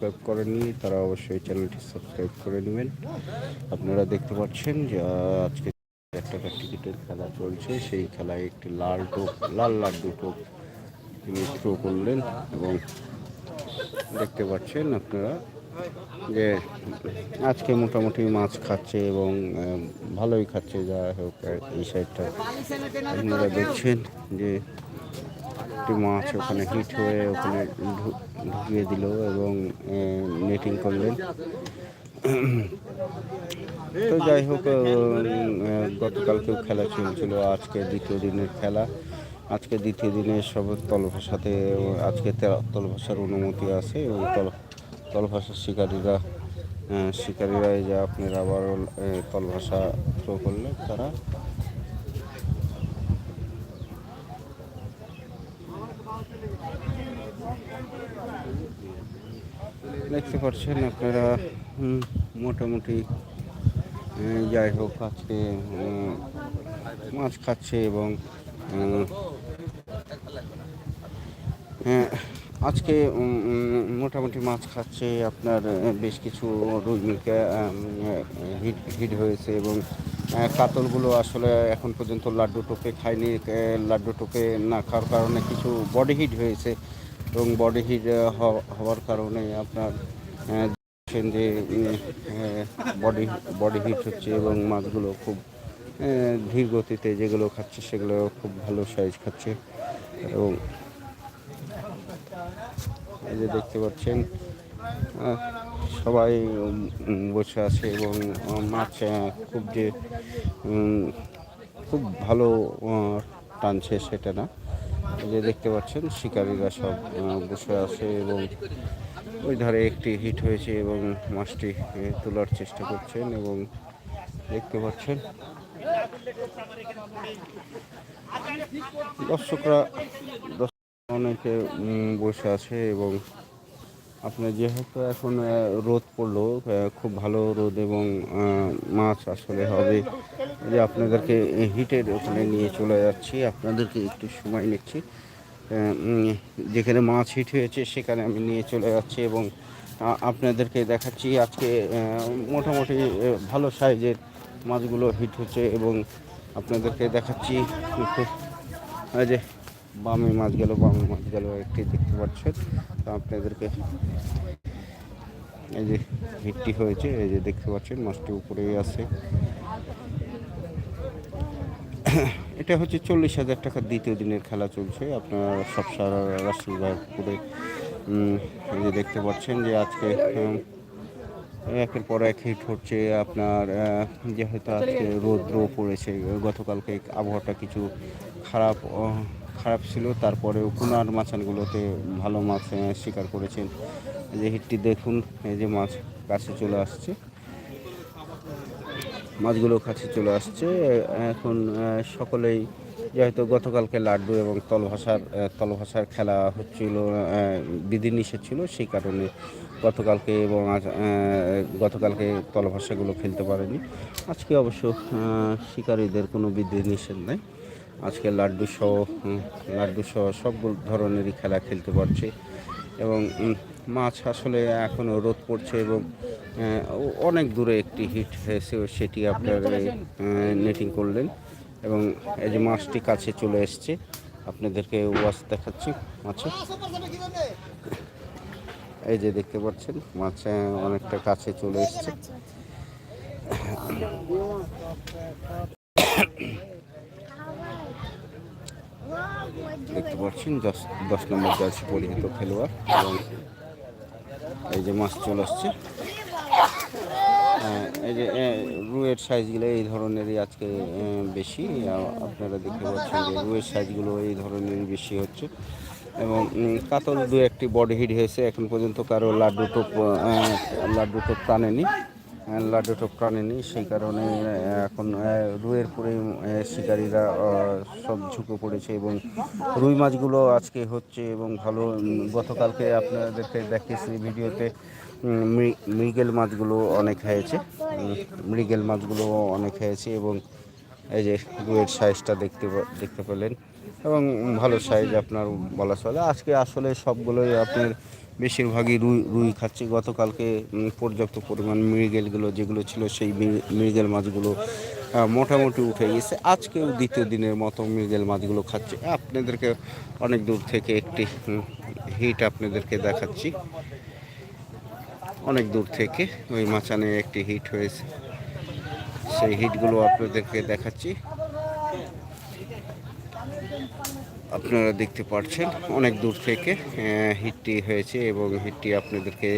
Subscribe করেননি, তারা অবশ্যই চ্যানেলটি সাবস্ক্রাইব করে নেবেন। আপনারা দেখতে পাচ্ছেন যে আজকে এক টাকা টিকিটের খেলা চলছে। সেই খেলায় একটি লাল টোপ, লাল লাড্ডু টোপ তিনি থ্রো করলেন এবং দেখতে পাচ্ছেন আপনারা যে, আজকে মোটামুটি মাছ খাচ্ছে এবং ভালোই খাচ্ছে। যা হোক, এই সাইডটা আপনারা দেখছেন যে একটি মাছ ওখানে হিট হয়ে ওখানে ঢুকিয়ে দিল এবং নেটিং করলেন। তো যাই হোক গতকালকেও খেলা চলছিল, আজকে দ্বিতীয় দিনের খেলা। আজকে দ্বিতীয় দিনে সব তলভাষাতে আজকে তলভাষার অনুমতি আছে এবং তল তলভাষার শিকারীরা শিকারীরা এই যে আপনার আবার তলভাষা থ্রো করলে তারা দেখতে পাচ্ছেন আপনারা মোটামুটি যাই হোক, আজকে মাছ খাচ্ছে এবং আজকে মোটামুটি মাছ খাচ্ছে, আপনার বেশ কিছু রুই মিল্কে হিট হিট হয়েছে এবং কাতলগুলো আসলে এখন পর্যন্ত লাড্ডু টোপে খায়নি লাড্ডু টোপে না খাওয়ার কারণে কিছু বডি হিট হয়েছে। এবং বডি হিট হওয়ার কারণে আপনার দেখছেন যে বডি বডি হিট হচ্ছে এবং মাছগুলো খুব ধীর গতিতে যেগুলো খাচ্ছে সেগুলো খুব ভালো সাইজ খাচ্ছে। এবং এই যে দেখতে পাচ্ছেন সবাই বসে আছে এবং মাছ খুব যে খুব ভালো টানছে সেটা না। যে দেখতে পাচ্ছেন, শিকারীরা সব বসে আছে এবং ওই ধারে একটি হিট হয়েছে এবং মাছটি তোলার চেষ্টা করছেন এবং দেখতে পাচ্ছেন দর্শকরা দর্শক অনেকে বসে আছে এবং আপনার যেহেতু এখন রোদ পড়ল খুব ভালো রোদ এবং মাছ আসলে হবে যে আপনাদেরকে হিটের ওখানে নিয়ে চলে যাচ্ছি। আপনাদেরকে একটু সময় নিচ্ছি। যেখানে মাছ হিট হয়েছে সেখানে আমি নিয়ে চলে যাচ্ছি এবং আপনাদেরকে দেখাচ্ছি আজকে মোটামুটি ভালো সাইজের মাছগুলো হিট হচ্ছে এবং আপনাদেরকে দেখাচ্ছি যে, বামে মাছ গেল, বামে মাছ গেল, একটি দেখতে পাচ্ছেন। তো আপনাদেরকে এই যে, হিটটি হয়েছে, এই যে দেখতে পাচ্ছেন, মাছটি উপরেই আছে। এটা হচ্ছে চল্লিশ হাজার টাকার দ্বিতীয় দিনের খেলা চলছে। আপনার সব সারা রাষ্ট্রপুরে এই যে দেখতে পাচ্ছেন যে আজকে একের পর এক হিট হচ্ছে। আপনার আহ, যেহেতু আজকে রৌদ্র পড়েছে গতকালকে আবহাওয়াটা কিছু খারাপ খারাপ ছিল। তারপরেও কুনার মাছানগুলোতে ভালো মাছ শিকার করেছেন। যে হিটটি দেখুন এই যে মাছ কাছে চলে আসছে। মাছগুলো কাছে চলে আসছে। এখন সকলেই যেহেতু গতকালকে লাড্ডু এবং তলভাষার তলভাষার খেলা হচ্ছিল বিধিনিষেধ ছিল, সেই কারণে গতকালকে এবং আজ গতকালকে তলভাষাগুলো খেলতে পারেনি। আজকে অবশ্য শিকারীদের কোনো বিধিনিষেধ নেই। আজকে লাড্ডু সহ লাড্ডু সহ সব ধরনেরই খেলা খেলতে পারছে। এবং মাছ আসলে এখনও রোদ পড়ছে এবং অনেক দূরে একটি হিট হয়েছে সেটি আপনার নেটিং করলেন। এবং এই যে মাছটি কাছে চলে এসছে আপনাদেরকে ওয়াশ দেখাচ্ছি মাছের এই যে দেখতে পাচ্ছেন মাছ অনেকটা কাছে চলে এসছে। দেখতে পাচ্ছেন দশ দশ নম্বর জার্সি পরিহিত খেলোয়াড়। এবং এই যে মাছ চলে আসছে। এই যে রুয়ের সাইজগুলো এই ধরনেরই আজকে বেশি। আপনারা দেখতে পাচ্ছেন যে রুয়ের সাইজগুলো এই ধরনেরই বেশি হচ্ছে। এবং কাতল দু একটি বডি হিট হয়েছে। এখন পর্যন্ত কারও লাড্ডু টোপ লাড্ডু টোপ টানেনি। লাড্ডু টোপ টানেনি। সেই কারণে এখন রুয়ের পরে শিকারীরা সব ঝুঁকে পড়েছে এবং রুই মাছগুলো আজকে হচ্ছে এবং ভালো গতকালকে আপনাদেরকে দেখিয়েছি ভিডিওতে। মৃগেল মাছগুলো অনেক হয়েছে মৃগেল মাছগুলো অনেক হয়েছে এবং এই যে রুইয়ের সাইজটা দেখতে দেখতে পেলেন এবং ভালো সাইজ আপনার বলা চলে। আজকে আসলে সবগুলোই আপনার বেশিরভাগই রুই রুই খাচ্ছে। গতকালকে পর্যাপ্ত পরিমাণ মৃগেলগুলো যেগুলো ছিল সেই মৃগেল মাছগুলো মোটামুটি উঠে গেছে। আজকেও দ্বিতীয় দিনের মতো মৃগেল মাছগুলো খাচ্ছে। আপনাদেরকে অনেক দূর থেকে একটি হিট আপনাদেরকে দেখাচ্ছি। অনেক দূর থেকে ওই মাচানে একটি হিট হয়েছে। সেই হিটগুলো আপনাদেরকে দেখাচ্ছি। আপনারা দেখতে পাচ্ছেন অনেক দূর থেকে হিটটি হয়েছে এবং হিটটি আপনাদেরকে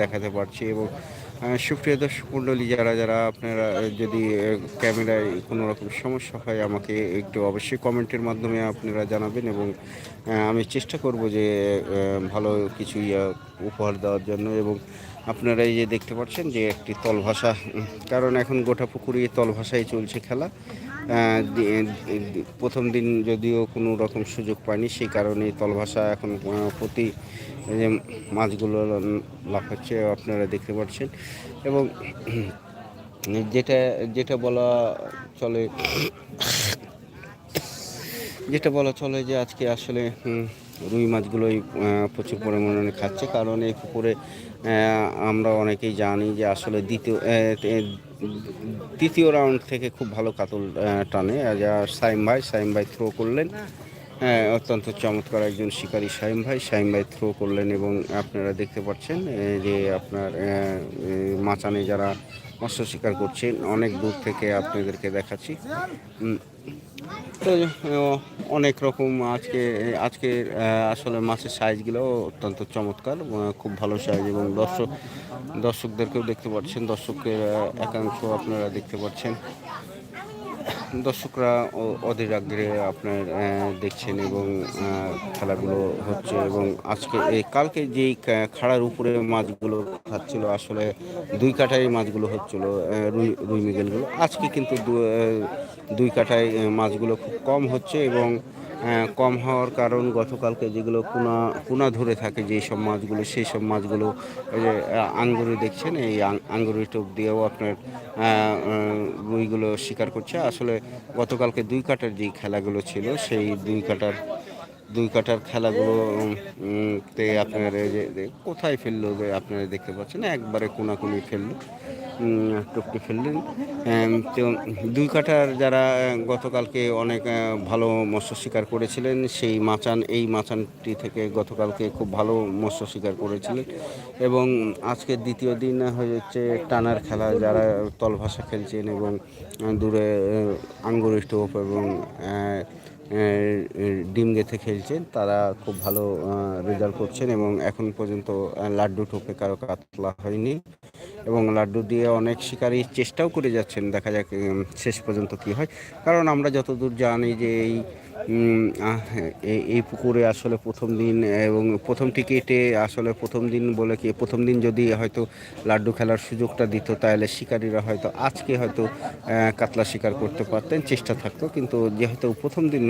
দেখাতে পারছি এবং সুপ্রিয় দর্শক মণ্ডলী, যারা যারা আপনারা যদি ক্যামেরায় কোনো রকম সমস্যা হয়, আমাকে একটু অবশ্যই কমেন্টের মাধ্যমে আপনারা জানাবেন এবং আমি চেষ্টা করব যে ভালো কিছু উপহার দেওয়ার জন্য এবং আপনারা এই যে দেখতে পাচ্ছেন যে একটি তল ভাষা কারণ এখন গোটা পুকুরে তল ভাষায় চলছে খেলা। প্রথম দিন যদিও কোনো রকম সুযোগ পায়নি, সেই কারণে তল ভাষা এখন প্রতি এই যে মাছগুলো লাফাচ্ছে, আপনারা দেখতে পাচ্ছেন। এবং যেটা যেটা বলা চলে, যেটা বলা চলে যে আজকে আসলে রুই মাছগুলোই প্রচুর পরিমাণে খাচ্ছে। কারণ এই পুকুরে আমরা অনেকেই জানি যে আসলে দ্বিতীয় দ্বিতীয় রাউন্ড থেকে খুব ভালো কাতল টানে। যা সাইম ভাই সাইম ভাই থ্রো করলেন হ্যাঁ, অত্যন্ত চমৎকার একজন শিকারী সাইম ভাই। সাইম ভাই থ্রো করলেন এবং আপনারা দেখতে পাচ্ছেন যে আপনার মাচানে যারা মৎস্য শিকার করছেন অনেক দূর থেকে আপনাদেরকে দেখাচ্ছি। তো অনেক রকম আজকে আজকে আসলে মাছের সাইজগুলো অত্যন্ত চমৎকার খুব ভালো সাইজ এবং দর্শক দর্শকদেরকেও দেখতে পাচ্ছেন দর্শকের একাংশ আপনারা দেখতে পাচ্ছেন। দর্শকরা অধীর আগ্রহে আপনার দেখছেন এবং খেলাগুলো হচ্ছে এবং আজকে, এই কালকে যেই খাড়ার উপরে মাছগুলো খাচ্ছিল, আসলে দুই কাঠায় মাছগুলো হচ্ছিল রুই রুই মিগেলগুলো। আজকে কিন্তু দুই কাঠায় মাছগুলো খুব কম হচ্ছে এবং কম হওয়ার কারণ গতকালকে যেগুলো কুনা কুনা ধরে থাকে যেই সব মাছগুলো সেই সব মাছগুলো যে আঙ্গুরি দেখছেন, এই আঙ্গুরি টোপ দিয়েও আপনার রুইগুলো শিকার করছে। আসলে গতকালকে দুই কাটার যেই খেলাগুলো ছিল, সেই দুই কাটার দুই কাটার খেলাগুলো তে আপনার যে কোথায় ফেলল যে আপনারা দেখতে পাচ্ছেন? একবারে কোনাকুনি ফেলল টুকটি ফেললেন। তো দুই কাটার যারা গতকালকে অনেক ভালো মৎস্য শিকার করেছিলেন, সেই মাচান, এই মাচানটি থেকে গতকালকে খুব ভালো মৎস্য শিকার করেছিলেন। এবং আজকে দ্বিতীয় দিন হয়েছে টানার খেলা, যারা তল ভাষা খেলছেন এবং দূরে আঙ্গুরের এবং ডিম গেঁথে খেলছেন, তারা খুব ভালো রেজাল্ট করছেন এবং এখন পর্যন্ত লাড্ডু ঠোপে কারও কাতলা হয়নি এবং লাড্ডু দিয়ে অনেক শিকারী চেষ্টাও করে যাচ্ছেন, দেখা যাক শেষ পর্যন্ত কি হয়। কারণ আমরা যতদূর জানি যে এই এই- পুকুরে আসলে প্রথম দিন এবং প্রথম টিকিটে আসলে প্রথম দিন বলে কি, প্রথম দিন যদি হয়তো লাড্ডু খেলার সুযোগটা দিত, তাহলে শিকারীরা হয়তো আজকে হয়তো কাতলা শিকার করতে পারতেন, চেষ্টা থাকতো। কিন্তু যেহেতু প্রথম দিন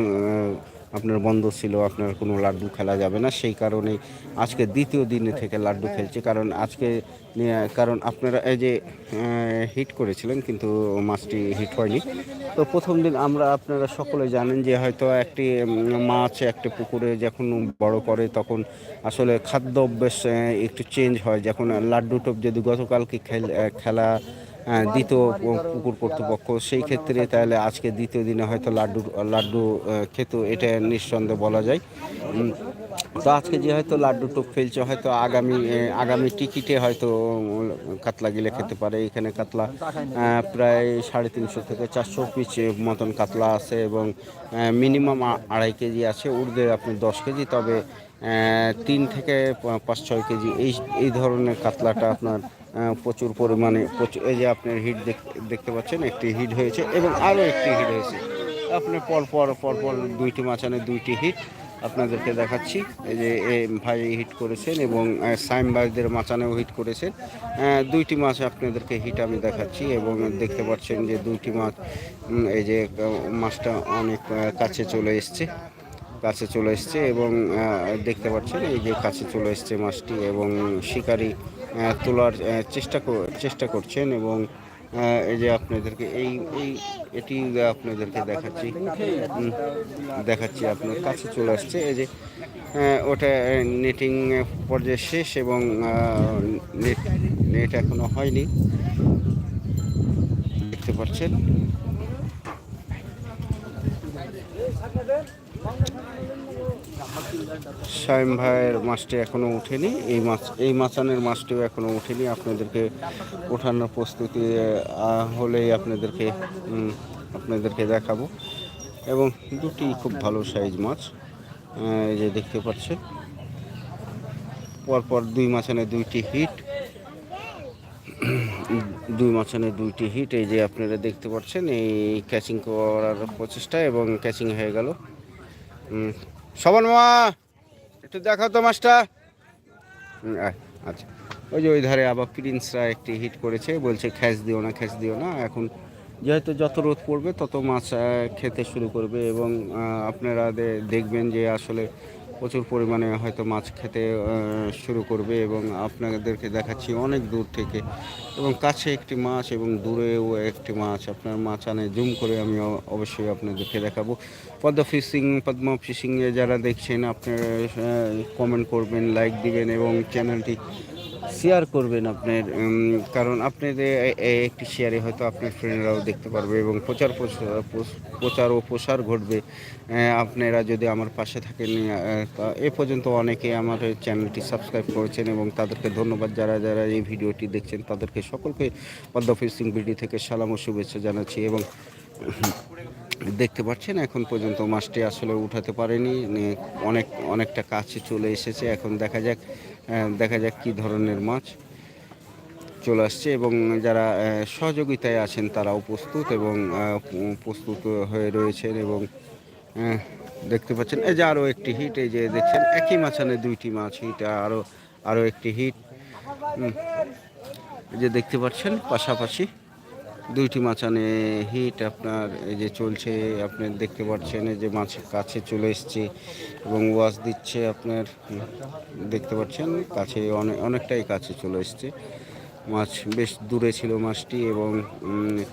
আপনার বন্ধ ছিল, আপনার কোনো লাড্ডু খেলা যাবে না। সেই কারণে আজকে দ্বিতীয় দিনে থেকে লাড্ডু খেলছে। কারণ আজকে কারণ আপনারা এই যে হিট করেছিলেন, কিন্তু মাছটি হিট হয়নি। তো প্রথম দিন আমরা, আপনারা সকলে জানেন যে হয়তো একটি মাছ একটি পুকুরে যখন বড় করে, তখন আসলে খাদ্য অভ্যেস একটু চেঞ্জ হয়। যখন লাড্ডু টোপ যদি গতকালকে খেল- দ্বিতীয় পু- পুকুর কর্তৃপক্ষ, সেই ক্ষেত্রে তাহলে আজকে দ্বিতীয় দিনে হয়তো লাড্ডু লাড্ডু খেত, এটা নিঃসন্দেহে বলা যায়। তো আজকে যে হয়তো লাড্ডু টোপ ফেলছে, হয়তো আগামী আগামী টিকিটে হয়তো কাতলা গিলে খেতে পারে। এখানে কাতলা প্রায় সাড়ে তিনশো থেকে চারশো পিস মতন কাতলা আছে এবং মিনিমাম আড়াই কেজি আছে। উর্দে আপনি দশ কেজি, তবে তিন থেকে পাঁচ, ছয় কেজি এই এই ধরনের কাতলাটা আপনার প্রচুর পরিমাণে এই যে আপনার হিট দেখতে পাচ্ছেন, একটি হিট হয়েছে এবং আরও একটি হিট হয়েছে। আপনি পরপর পরপর দুইটি মাচানে দুইটি হিট আপনাদেরকে দেখাচ্ছি। এই যে ভাই হিট করেছেন এবং সাইম ভাইদের মাচানেও হিট করেছেন। দুইটি মাছ আপনাদেরকে হিট আমি দেখাচ্ছি এবং দেখতে পাচ্ছেন যে দুইটি মাছ এই যে মাছটা অনেক কাছে চলে এসছে। কাছে চলে এসছে এবং দেখতে পাচ্ছেন এই যে কাছে চলে এসছে মাছটি এবং শিকারী তোলার চেষ্টা চেষ্টা করছেন এবং এই যে আপনাদেরকে, এই এই, এটি আপনাদেরকে দেখাচ্ছি। দেখাচ্ছি আপনার কাছে চলে আসছে। এই যে ওটা নেটিং পর্যায়ে শেষ এবং নেট নেট এখনও হয়নি। দেখতে পাচ্ছেন। শাইম ভাইয়ের মাছটি এখনও উঠেনি এই মাছ, এই মাছানের মাছটিও এখনও উঠেনি আপনাদেরকে ওঠানোর প্রস্তুতি হলেই আপনাদেরকে আপনাদেরকে দেখাবো। এবং দুটি খুব ভালো সাইজ মাছ এই যে দেখতে পাচ্ছেন। পরপর দুই মাছানে দুইটি হিট। দুই মাছানে দুইটি হিট। এই যে আপনারা দেখতে পাচ্ছেন, এই ক্যাচিং করার প্রচেষ্টা এবং ক্যাচিং হয়ে গেল। সবার মা একটু দেখাও তো হুম, আচ্ছা। ওই যে ওই ধারে আবার প্রিন্সরা একটি হিট করেছে বলছে খ্যাচ দিও না খ্যাচ দিও না। এখন যেহেতু যত রোদ পড়বে তত মাছ খেতে শুরু করবে এবং আপনারা দেখবেন যে আসলে প্রচুর পরিমাণে হয়তো মাছ খেতে শুরু করবে এবং আপনাদেরকে দেখাচ্ছি অনেক দূর থেকে। এবং কাছে একটি মাছ এবং দূরেও একটি মাছ। আপনার মাছ আনে, জুম করে আমি অবশ্যই আপনাদেরকে দেখাবো। পদ্মা ফিশিং, পদ্মা ফিশিংয়ে যারা দেখছেন, আপনারা কমেন্ট করবেন লাইক দিবেন এবং চ্যানেলটি শেয়ার করবেন আপনার কারণ এ- একটি শেয়ারে হয়তো আপনার ফ্রেন্ডরাও দেখতে পারবে এবং প্রচার প্রচার ও প্রসার ঘটবে। আপনারা যদি আমার পাশে থাকেন, এ পর্যন্ত অনেকে আমার চ্যানেলটি সাবস্ক্রাইব করেছেন এবং তাদেরকে ধন্যবাদ। যারা যারা এই ভিডিওটি দেখছেন, তাদেরকে সকলকে পদ্মা সিং বিডি থেকে সালাম ও শুভেচ্ছা জানাচ্ছি এবং দেখতে পাচ্ছেন, এখন পর্যন্ত মাছটি আসলে উঠাতে পারেনি। অনেক, অনেকটা কাছে চলে এসেছে। এখন দেখা যাক দেখা যাক কি ধরনের মাছ চলে আসছে এবং যারা সহযোগিতায় আছেন তারাও প্রস্তুত এবং প্রস্তুত হয়ে রয়েছেন এবং দেখতে পাচ্ছেন। এই যে আরও একটি হিট, এই যে দেখছেন, একই মাছ আনে দুইটি মাছ, হিট আরও আরও একটি হিট। যে দেখতে পাচ্ছেন, পাশাপাশি দুইটি মাছানে হিট আপনার এই যে চলছে, আপনি দেখতে পাচ্ছেন এই যে মাছ কাছে চলে এসছে এবং ওয়াশ দিচ্ছে আপনার, দেখতে পাচ্ছেন কাছে অনেক অনেকটাই কাছে চলে এসছে। মাছ বেশ দূরে ছিল মাছটি এবং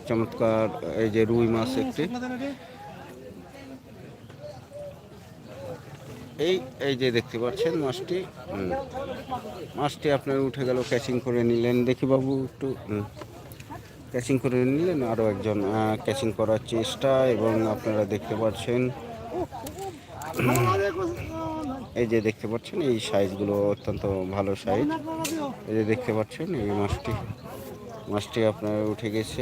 চমৎকার এই যে রুই মাছ একটি। এই এই যে দেখতে পাচ্ছেন মাছটি মাছটি আপনার উঠে গেল ক্যাচিং করে নিলেন। দেখি বাবু একটু ক্যাচিং করে নিলেন, আরও একজন ক্যাচিং করার চেষ্টা এবং আপনারা দেখতে পাচ্ছেন, এই যে দেখতে পাচ্ছেন, এই সাইজগুলো অত্যন্ত ভালো সাইজ। এই যে দেখতে পাচ্ছেন, এই মাছটি মাছটি আপনার উঠে গেছে।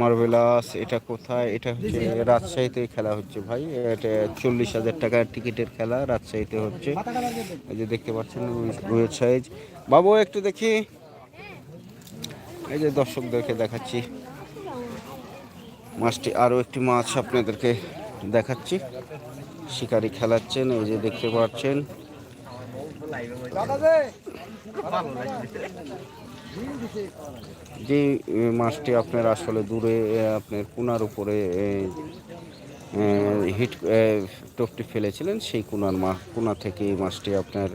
মার্বেলাস এটা কোথায়? এটা হচ্ছে রাজশাহীতে খেলা হচ্ছে ভাই। এটা চল্লিশ হাজার টাকার টিকিটের খেলা, রাজশাহীতে হচ্ছে। এই যে দেখতে পাচ্ছেন রুয়ের সাইজ। বাবু, একটু দেখি। এই যে দর্শকদেরকে দেখাচ্ছি। মাছটি আরও একটি মাছ আপনাদেরকে দেখাচ্ছি। শিকারি খেলাচ্ছেন, এই যে দেখতে পাচ্ছেন। যে মাছটি আপনার আসলে দূরে আপনার কুনার উপরে হিট টোপটি ফেলেছিলেন, সেই কুনার মা, কুনা থেকে এই মাছটি আপনার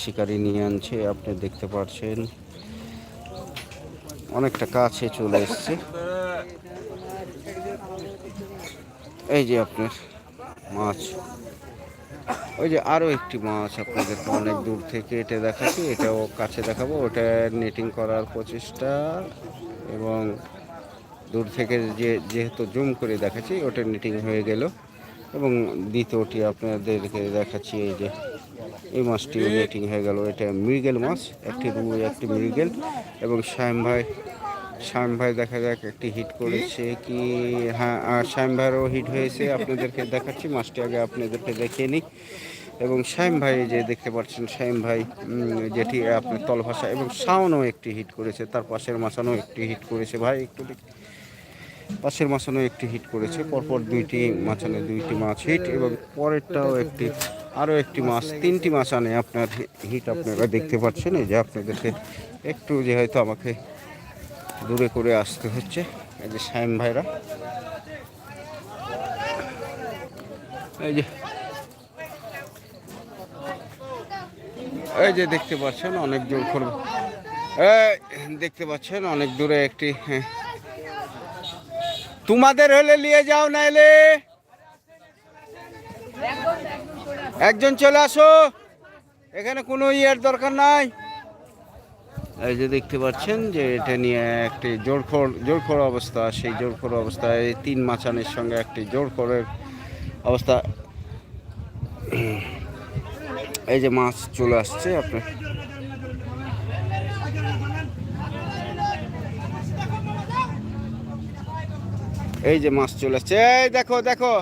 শিকারি নিয়ে আনছে, আপনি দেখতে পাচ্ছেন। অনেকটা কাছে চলে এসছে। এই যে আপনার মাছ। ওই যে আরও একটি মাছ আপনাদেরকে অনেক দূর থেকে এটা দেখাচ্ছি, এটাও কাছে দেখাবো। ওটা নেটিং করার প্রচেষ্টা এবং দূর থেকে যে যেহেতু জুম করে দেখাচ্ছি, ওটা নেটিং হয়ে গেল। এবং দ্বিতীয়টি আপনাদেরকে দেখাচ্ছি এই যে এই মাছটি নেটিং হয়ে গেল। এটা মৃগেল মাছ, একটি রুই, একটি মৃগেল এবং শ্যাম ভাই। শ্যাম ভাই দেখা যাক একটি হিট করেছে কি। হ্যাঁ আর শ্যাম ভাইয়েরও হিট হয়েছে। আপনাদেরকে দেখাচ্ছি, মাছটি আগে আপনাদেরকে দেখিয়ে নিই। এবং শ্যাম ভাই যে দেখতে পাচ্ছেন, শ্যাম ভাই যেটি আপনার তলভাষা এবং শাওনও একটি হিট করেছে। তার পাশের মাছানো একটি হিট করেছে। ভাই, একটু পাশের মাছানো একটি হিট করেছে। পরপর দুইটি মাছানে দুইটি মাছ হিট এবং পরেরটাও একটি আরও একটি মাছ, তিনটি মাছ আনে আপনার হিট আপনারা দেখতে পাচ্ছেন। এই যে আপনাদেরকে একটু যে হয়তো আমাকে দূরে করে আসতে হচ্ছে। এই যে শ্যাম ভাইরা। এই যে এই যে দেখতে পাচ্ছেন অনেক দূর করব দেখতে পাচ্ছেন অনেক দূরে একটি হ্যাঁ। তোমাদের হলে নিয়ে যাও নাইলে। একজন চলে আসো। এখানে কোনো ইয়ের দরকার নাই। এই যে দেখতে পাচ্ছেন যে এটা নিয়ে একটি জোরখোর জোরখোর অবস্থা। সেই জোরখোর অবস্থায় তিন মাচানের সঙ্গে একটি জোরখোরের অবস্থা। এই যে মাছ চলে আসছে আপনার। এই যে মাছ চলে আসছে। এই দেখো দেখো।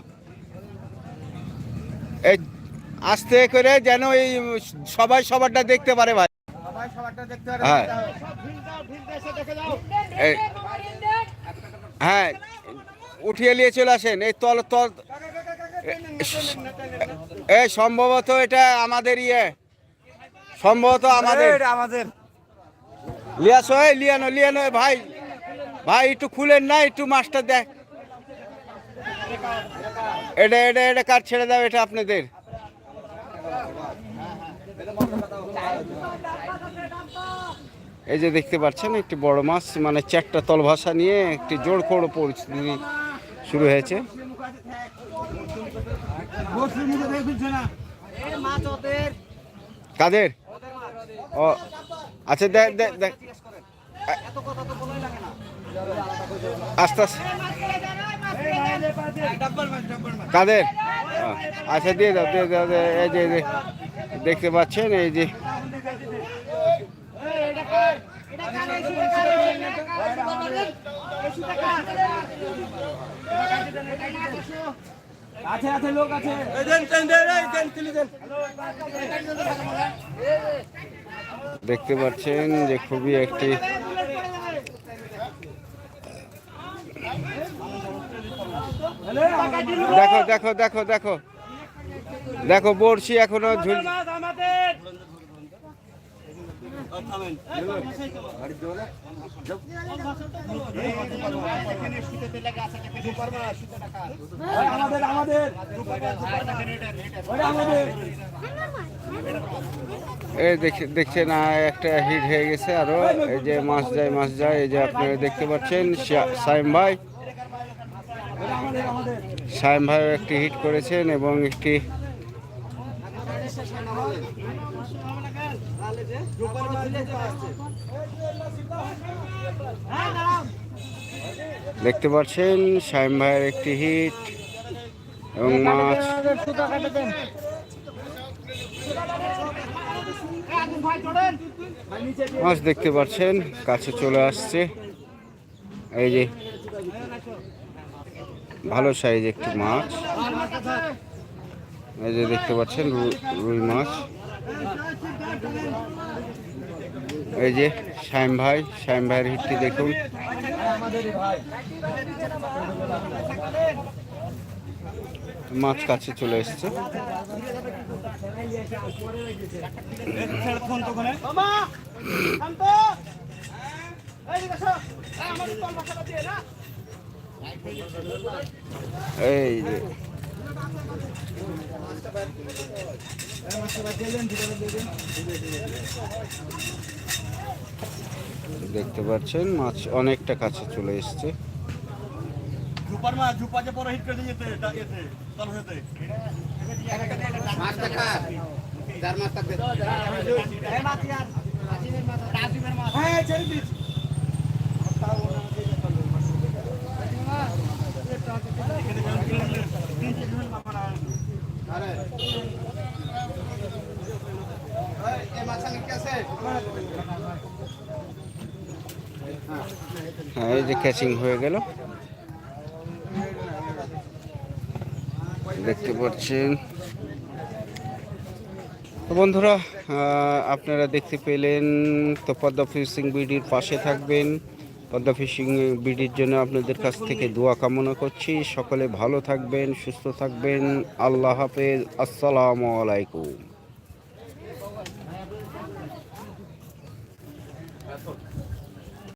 আস্তে করে যেন এই সবাই সবারটা দেখতে পারে ভাই। হ্যাঁ। এই হ্যাঁ উঠিয়ে নিয়ে চলে আসেন। এই তল তল। এই সম্ভবত এটা আমাদের ইয়ে। সম্ভবত আমাদের। আমাদের। লিয়াস ওই লিয়ানো লিয়ানো এ ভাই। ভাই একটু খুলেন না একটু মাছটা দেখ। এটা এটা এটা কার ছেড়ে দাও এটা আপনাদের? এই যে দেখতে পাচ্ছেন, একটি বড় মাছ মানে চারটা তল ভাষা নিয়ে একটি জোর খোড় পরিস্থিতি শুরু হয়েছে। কাদের? ও আচ্ছা দেখ দেখ দেখ আস্তে আস্তে। কাদের? আচ্ছা দিয়ে দাও দিয়ে দাও এই যে দেখতে পাচ্ছেন, এই যে আছে আছে লোক আছে। দেখতে পাচ্ছেন যে খুবই একটি দেখো দেখো দেখো দেখো। দেখো বড়শি এখনও ঝুল আমাদের আমাদের এই দেখে দেখছেন একটা হিট হয়ে গেছে আরও। এই যে মাছ যায় মাছ যায়, এই যে আপনারা দেখতে পাচ্ছেন সাইম ভাই। সাইম ভাই একটি হিট করেছেন এবং একটি দেখতে পাচ্ছেন, সাইম ভাইয়ের একটি হিট এবং মাছ। মাছ দেখতে পাচ্ছেন, কাছে চলে আসছে। এই যে, ভালো সাইজ একটি মাছ। এই যে দেখতে পাচ্ছেন রুই মাছ। এই যে শ্যাম ভাই শ্যাম ভাইয়ের হিটটি দেখুন। মাছ কাছে চলে এসছে। এই যে। দেখতে পাচ্ছেন মাছ অনেকটা কাছে চলে এসছে। মাছ ঝুপা যে পরে হিট করে দিয়েছে এটা এতে তল হতে হ্যাঁ এই যে ক্যাচিং হয়ে গেল। দেখতে পাচ্ছেন। তো বন্ধুরা আপনারা দেখতে পেলেন তো পদ্মা ফিশিং বিডির পাশে থাকবেন। পদ্মা ফিশিং বিডির জন্য আপনাদের কাছ থেকে দোয়া কামনা করছি। সকলে ভালো থাকবেন, সুস্থ থাকবেন। আল্লাহ হাফেজ। আসসালামু আলাইকুম।